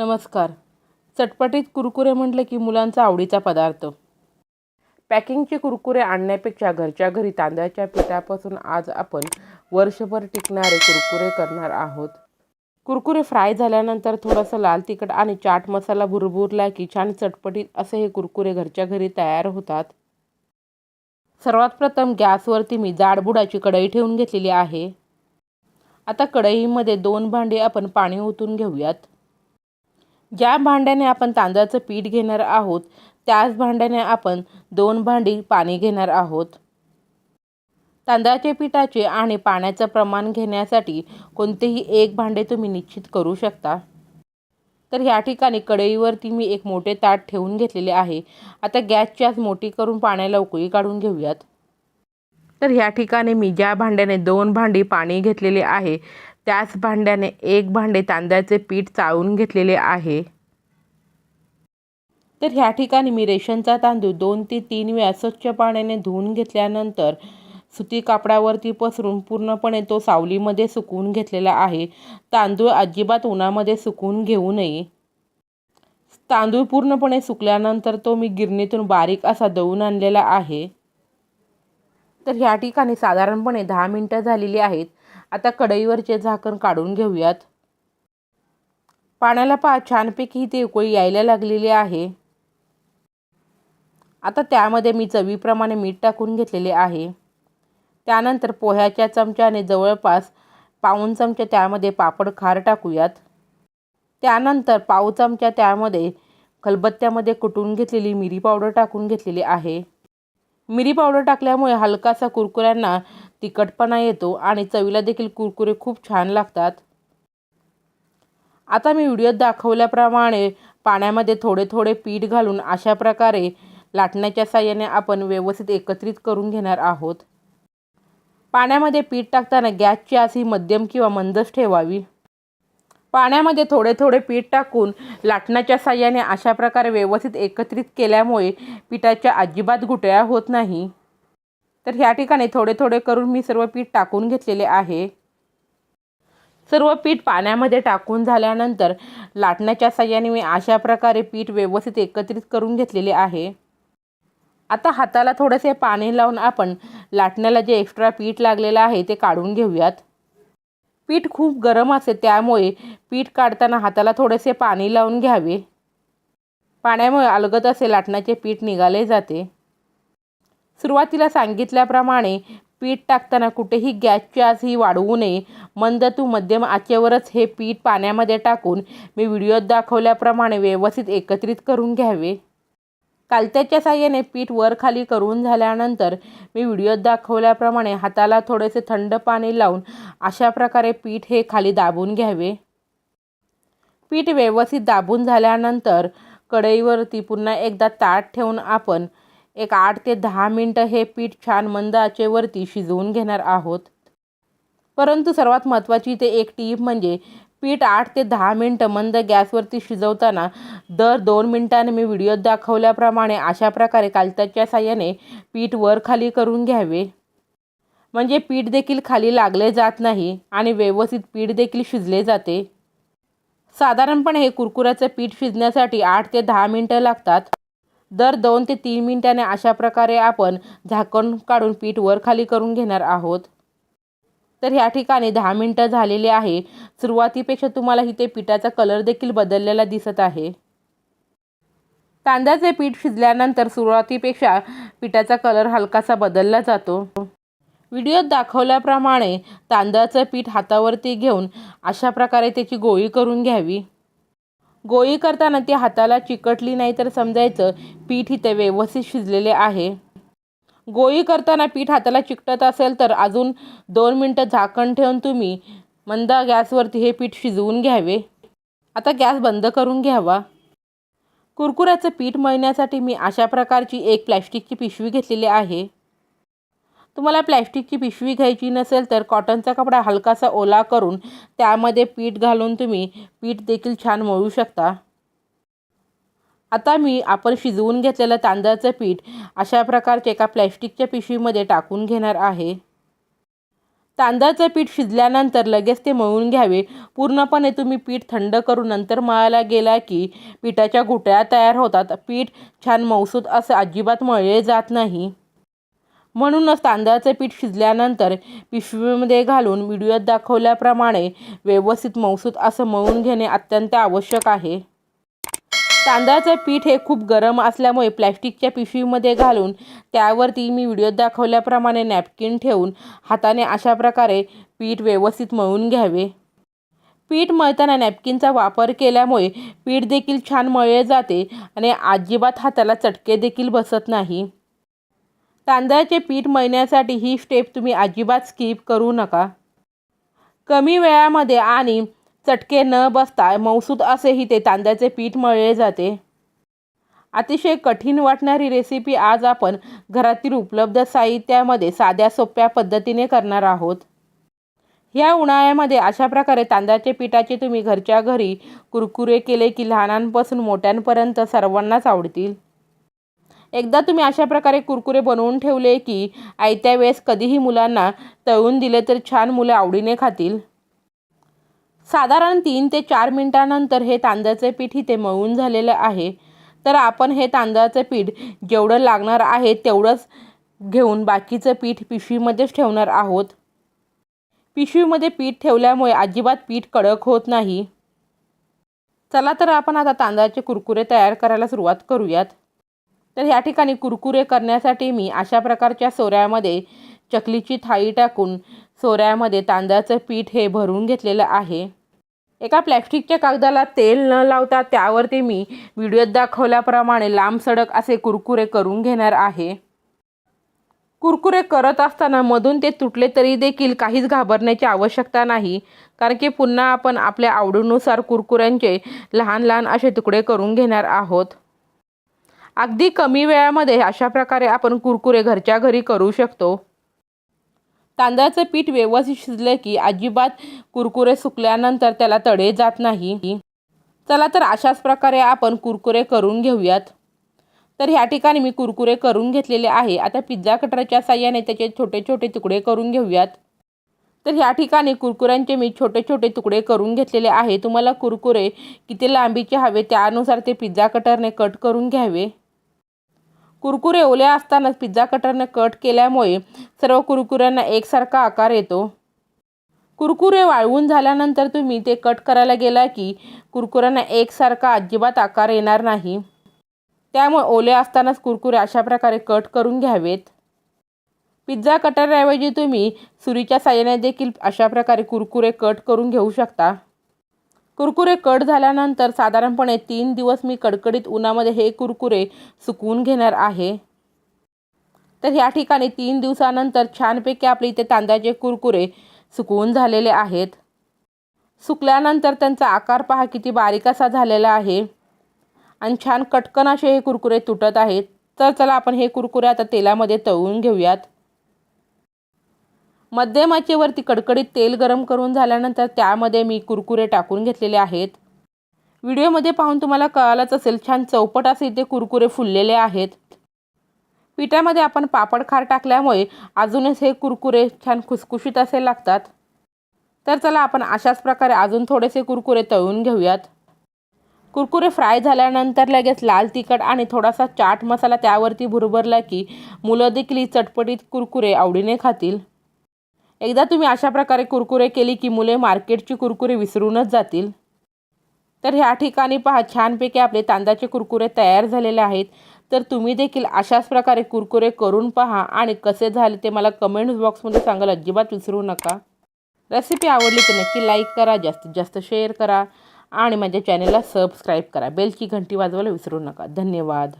नमस्कार. चटपटीत कुरकुरे म्हटलं की मुलांचा आवडीचा पदार्थ. पॅकिंगचे कुरकुरे आणण्यापेक्षा घरच्या घरी तांदळाच्या पिठापासून आज आपण वर्षभर टिकणारे कुरकुरे करणार आहोत. कुरकुरे फ्राय झाल्यानंतर थोडंसं लाल तिखट आणि चाट मसाला भुरभुरला की छान चटपटीत असे हे कुरकुरे घरच्या घरी तयार होतात. सर्वात प्रथम गॅसवरती मी जाडबुडाची कढई ठेवून घेतलेली आहे. आता कढईमध्ये दोन भांडे आपण पाणी ओतून घेऊयात. ज्या भांड्याने आपण तांदळाचं पीठ घेणार आहोत त्याच भांड्याने आपण दोन भांडी पाणी घेणार आहोत. तांदळाच्या पिठाचे आणि पाण्याचं प्रमाण घेण्यासाठी कोणतेही एक भांडे तुम्ही निश्चित करू शकता. तर ह्या ठिकाणी कढईवरती मी एक मोठे ताट ठेवून घेतलेले आहे. आता गॅसची आज मोठी करून पाण्याला उकळी काढून घेऊयात. तर ह्या ठिकाणी मी ज्या भांड्याने दोन भांडी पाणी घेतलेले आहे त्याच भांड्याने एक भांडे तांदळाचे पीठ चाळून घेतलेले आहे. तर ह्या ठिकाणी मी रेशनचा तांदूळ दोन ते तीन वेळा स्वच्छ पाण्याने धुवून घेतल्यानंतर सुती कापडावरती पसरून पूर्णपणे तो सावलीमध्ये सुकवून घेतलेला आहे. तांदूळ अजिबात उन्हामध्ये सुकवून घेऊ नये. तांदूळ पूर्णपणे सुकल्यानंतर तो मी गिरणीतून बारीक असा दळून आणलेला आहे. तर ह्या ठिकाणी साधारणपणे दहा मिनटं झालेली आहेत. आता कढईवरचे झाकण काढून घेऊयात. पाण्याला पा छानपैकी ते उकळी यायला लागलेली आहे. आता त्यामध्ये मी चवीप्रमाणे मीठ टाकून घेतलेले आहे. त्यानंतर पोह्याच्या चमच्याने जवळपास पाऊण चमचे त्यामध्ये पापड खार टाकूयात. त्यानंतर पाव चमचा त्यामध्ये खलबत्त्यामध्ये कुटून घेतलेली मिरी पावडर टाकून घेतलेली आहे. मिरी पावडर टाकल्यामुळे हलकासा कुरकुऱ्यांना तिखटपणा येतो आणि चवीला देखील कुरकुरे खूप छान लागतात. आता मी व्हिडिओत दाखवल्याप्रमाणे पाण्यामध्ये थोडे थोडे पीठ घालून अशा प्रकारे लाटण्याच्या साह्याने आपण व्यवस्थित एकत्रित करून घेणार आहोत. पाण्यामध्ये पीठ टाकताना गॅसची ही मध्यम किंवा मंदच ठेवावी. पाण्यामध्ये थोडे थोडे पीठ टाकून लाटण्याच्या साह्याने अशा प्रकारे व्यवस्थित एकत्रित केल्यामुळे पिठाच्या अजिबात गुटळ्या होत नाही. तर ह्या ठिकाणी थोडे थोडे करून मी सर्व पीठ टाकून घेतलेले आहे. सर्व पीठ पाण्यामध्ये टाकून झाल्यानंतर लाटण्याच्या साह्याने मी अशा प्रकारे पीठ व्यवस्थित एकत्रित करून घेतलेले आहे. आता हाताला थोडेसे पाणी लावून आपण लाटण्याला जे एक्स्ट्रा पीठ लागलेलं आहे ते काढून घेऊयात. पीठ खूप गरम असेल त्यामुळे पीठ काढताना हाताला थोडेसे पाणी लावून घ्यावे. पाण्यामुळे अलगद असे लाटण्याचे पीठ निघाले जाते. सुरुवातीला सांगितल्याप्रमाणे पीठ टाकताना कुठेही गॅसची आच ही वाढवू नये. मंद तू मध्यम आचेवरच हे पीठ पाण्यामध्ये टाकून मी व्हिडिओत दाखवल्याप्रमाणे व्यवस्थित एकत्रित करून घ्यावे. कालत्याच्या साह्याने पीठ वर खाली करून झाल्यानंतर मी व्हिडिओत दाखवल्याप्रमाणे हाताला थोडेसे थंड पाणी लावून अशा प्रकारे पीठ हे खाली दाबून घ्यावे. पीठ व्यवस्थित दाबून झाल्यानंतर कढईवरती पुन्हा एकदा ताट ठेवून आपण एक आठ ते दहा मिनटं हे पीठ छान मंद आचेवरती शिजवून घेणार आहोत. परंतु सर्वात महत्त्वाची ते एक टीप म्हणजे पीठ आठ ते दहा मिनटं मंद गॅसवरती शिजवताना दर दोन मिनटाने मी व्हिडिओत दाखवल्याप्रमाणे अशा प्रकारे कालत्याच्या साह्याने पीठ वर खाली करून घ्यावे. म्हणजे पीठ देखील खाली लागले जात नाही आणि व्यवस्थित पीठ देखील शिजले जाते. साधारणपणे हे कुरकुऱ्याचं पीठ शिजण्यासाठी आठ ते दहा मिनटं लागतात. दर दोन ते तीन मिनटाने अशा प्रकारे आपण झाकण काढून पीठ वर खाली करून घेणार आहोत. तर ह्या ठिकाणी दहा मिनटं झालेली आहे. सुरुवातीपेक्षा तुम्हाला इथे पिठाचा कलर देखील बदललेला दिसत आहे. तांदळाचे पीठ शिजल्यानंतर सुरुवातीपेक्षा पिठाचा कलर हलकासा बदलला जातो. व्हिडिओत दाखवल्याप्रमाणे तांदळाचं पीठ हातावरती घेऊन अशा प्रकारे त्याची गोळी करून घ्यावी. गोळी करताना ती हाताला चिकटली नाही तर समजायचं पीठ इथे व्यवस्थित शिजलेले आहे. गोळी करताना पीठ हाताला चिकटत असेल तर अजून दोन मिनटं झाकण ठेवून तुम्ही मंद गॅसवरती हे पीठ शिजवून घ्यावे. आता गॅस बंद करून घ्यावा. कुरकुऱ्याचं पीठ मळण्यासाठी मी अशा प्रकारची एक प्लॅस्टिकची पिशवी घेतलेली आहे. तुम्हाला प्लॅस्टिकची पिशवी घ्यायची नसेल तर कॉटनचा कपडा हलकासा ओला करून त्यामध्ये पीठ घालून तुम्ही पीठ देखील छान मळू शकता. आता मी आपण शिजवून घेतलेलं तांदळाचं पीठ अशा प्रकारच्या एका प्लॅस्टिकच्या पिशवीमध्ये टाकून घेणार आहे. तांदळाचं पीठ शिजल्यानंतर लगेच ते मळून घ्यावे. पूर्णपणे तुम्ही पीठ थंड करून नंतर मळायला गेला की पिठाच्या घुटळ्या तयार होतात. पीठ छान मौसूद असं अजिबात मळले जात नाही. म्हणूनच तांदळाचं पीठ शिजल्यानंतर पिशवीमध्ये घालून व्हिडिओत दाखवल्याप्रमाणे व्यवस्थित मौसूत असं मळून घेणे अत्यंत आवश्यक आहे. तांदळाचं पीठ हे खूप गरम असल्यामुळे प्लॅस्टिकच्या पिशवीमध्ये घालून त्यावरती मी व्हिडिओत दाखवल्याप्रमाणे नॅपकिन ठेवून हाताने अशा प्रकारे पीठ व्यवस्थित मळून घ्यावे. पीठ मळताना नॅपकिनचा वापर केल्यामुळे पीठ देखील छान मळले जाते आणि अजिबात हाताला चटके देखील बसत नाही. तांदळाचे पीठ मळण्यासाठी ही स्टेप तुम्ही अजिबात स्किप करू नका. कमी वेळामध्ये आणि चटके न बसता मौसूद असेही ते तांदळाचे पीठ मळले जाते. अतिशय कठीण वाटणारी रेसिपी आज आपण घरातील उपलब्ध साहित्यामध्ये साध्या सोप्या पद्धतीने करणार आहोत. ह्या उन्हाळ्यामध्ये अशा प्रकारे तांदळाच्या पिठाचे तुम्ही घरच्या घरी कुरकुरे केले की लहानांपासून मोठ्यांपर्यंत सर्वांनाच आवडतील. एकदा तुम्ही अशा प्रकारे कुरकुरे बनवून ठेवले की आयत्या वेळेस कधीही मुलांना तळून दिले तर छान मुलं आवडीने खातील. साधारण तीन ते चार मिनटानंतर हे तांदळाचे पीठ इथे मळून झालेलं आहे. तर आपण हे तांदळाचं पीठ जेवढं लागणार आहे तेवढंच घेऊन बाकीचं पीठ पिशवीमध्येच ठेवणार आहोत. पिशवीमध्ये पीठ ठेवल्यामुळे अजिबात पीठ कडक होत नाही. चला तर आपण आता तांदळाचे कुरकुरे तयार करायला सुरुवात करूयात. तर ह्या ठिकाणी कुरकुरे करण्यासाठी मी अशा प्रकारच्या सोऱ्यामध्ये चकलीची थाळी टाकून सोऱ्यामध्ये तांदळाचं पीठ हे भरून घेतलेलं आहे. एका प्लॅस्टिकच्या कागदाला तेल न लावता त्यावरती मी व्हिडिओत दाखवल्याप्रमाणे लांब सडक असे कुरकुरे करून घेणार आहे. कुरकुरे करत असताना मधून ते तुटले तरी देखील काहीच घाबरण्याची आवश्यकता नाही कारण की पुन्हा आपण आपल्या आवडीनुसार कुरकुऱ्यांचे लहान लहान असे तुकडे करून घेणार आहोत. अगदी कमी वेळामध्ये अशा प्रकारे आपण कुरकुरे घरच्या घरी करू शकतो. तांदळाचं पीठ व्यवस्थित शिजले की अजिबात कुरकुरे सुकल्यानंतर त्याला तडे जात नाही. चला तर अशाच प्रकारे आपण कुरकुरे करून घेऊयात. तर ह्या ठिकाणी मी कुरकुरे करून घेतलेले आहे. आता पिझ्झा कटरच्या साह्याने त्याचे छोटे छोटे तुकडे करून घेऊयात. तर ह्या ठिकाणी कुरकुऱ्यांचे मी छोटे छोटे तुकडे करून घेतलेले आहे. तुम्हाला कुरकुरे किती लांबीचे हवे त्यानुसार ते पिझ्झा कटरने कट करून घ्यावे. कुरकुरे ओले असतानाच पिझ्झा कटरनं कट केल्यामुळे सर्व कुरकुऱ्यांना एकसारखा आकार येतो. कुरकुरे वाळवून झाल्यानंतर तुम्ही ते कट करायला गेला की कुरकुऱ्यांना एकसारखा अजिबात आकार येणार नाही. त्यामुळे ओले असतानाच कुरकुरे अशा प्रकारे कट करून घ्यावेत. पिझ्झा कटरऐवजी तुम्ही सुरीच्या साह्याने देखील अशा प्रकारे कुरकुरे कट करून घेऊ शकता. कुरकुरे कट झाल्यानंतर साधारणपणे तीन दिवस मी कडकडीत उन्हामध्ये हे कुरकुरे सुकवून घेणार आहे. तर ह्या ठिकाणी तीन दिवसानंतर छानपैकी आपले इथे तांदळाचे कुरकुरे सुकवून झालेले आहेत. सुकल्यानंतर त्यांचा आकार पहा किती बारीक असा झालेला आहे. आणि छान कटकन असे हे कुरकुरे तुटत आहेत. तर चला आपण हे कुरकुरे आता तेलामध्ये तळून घेऊयात. मध्यम आचेवरती कडकडीत तेल गरम करून झाल्यानंतर त्यामध्ये मी कुरकुरे टाकून घेतलेले आहेत. व्हिडिओमध्ये पाहून तुम्हाला कळालंच असेल छान चौपट असे इथे कुरकुरे फुललेले आहेत. पिठामध्ये आपण पापड खार टाकल्यामुळे अजूनच हे कुरकुरे छान खुसखुशीत असे लागतात. तर चला आपण अशाच प्रकारे अजून थोडेसे कुरकुरे तळून घेऊयात. कुरकुरे फ्राय झाल्यानंतर लगेच लाल तिखट आणि थोडासा चाट मसाला त्यावरती भुरभरला की मुलं देखील चटपटीत कुरकुरे आवडीने खातील. एकदा तुम्ही अशा प्रकारे कुरकुरे केली की मुले मार्केटची कुरकुरे विसरूनच जातील. तर ह्या ठिकाणी पहा छानपैकी आपले तांदळाचे कुरकुरे तयार झालेले आहेत. तर तुम्ही देखील अशाच प्रकारे कुरकुरे करून पहा आणि कसे झाले ते मला कमेंट बॉक्समध्ये सांगायला अजिबात विसरू नका. रेसिपी आवडली तर नक्की लाईक करा जास्तीत जास्त शेअर करा आणि माझ्या चॅनलला सबस्क्राईब करा. बेलची घंटी वाजवायला विसरू नका. धन्यवाद.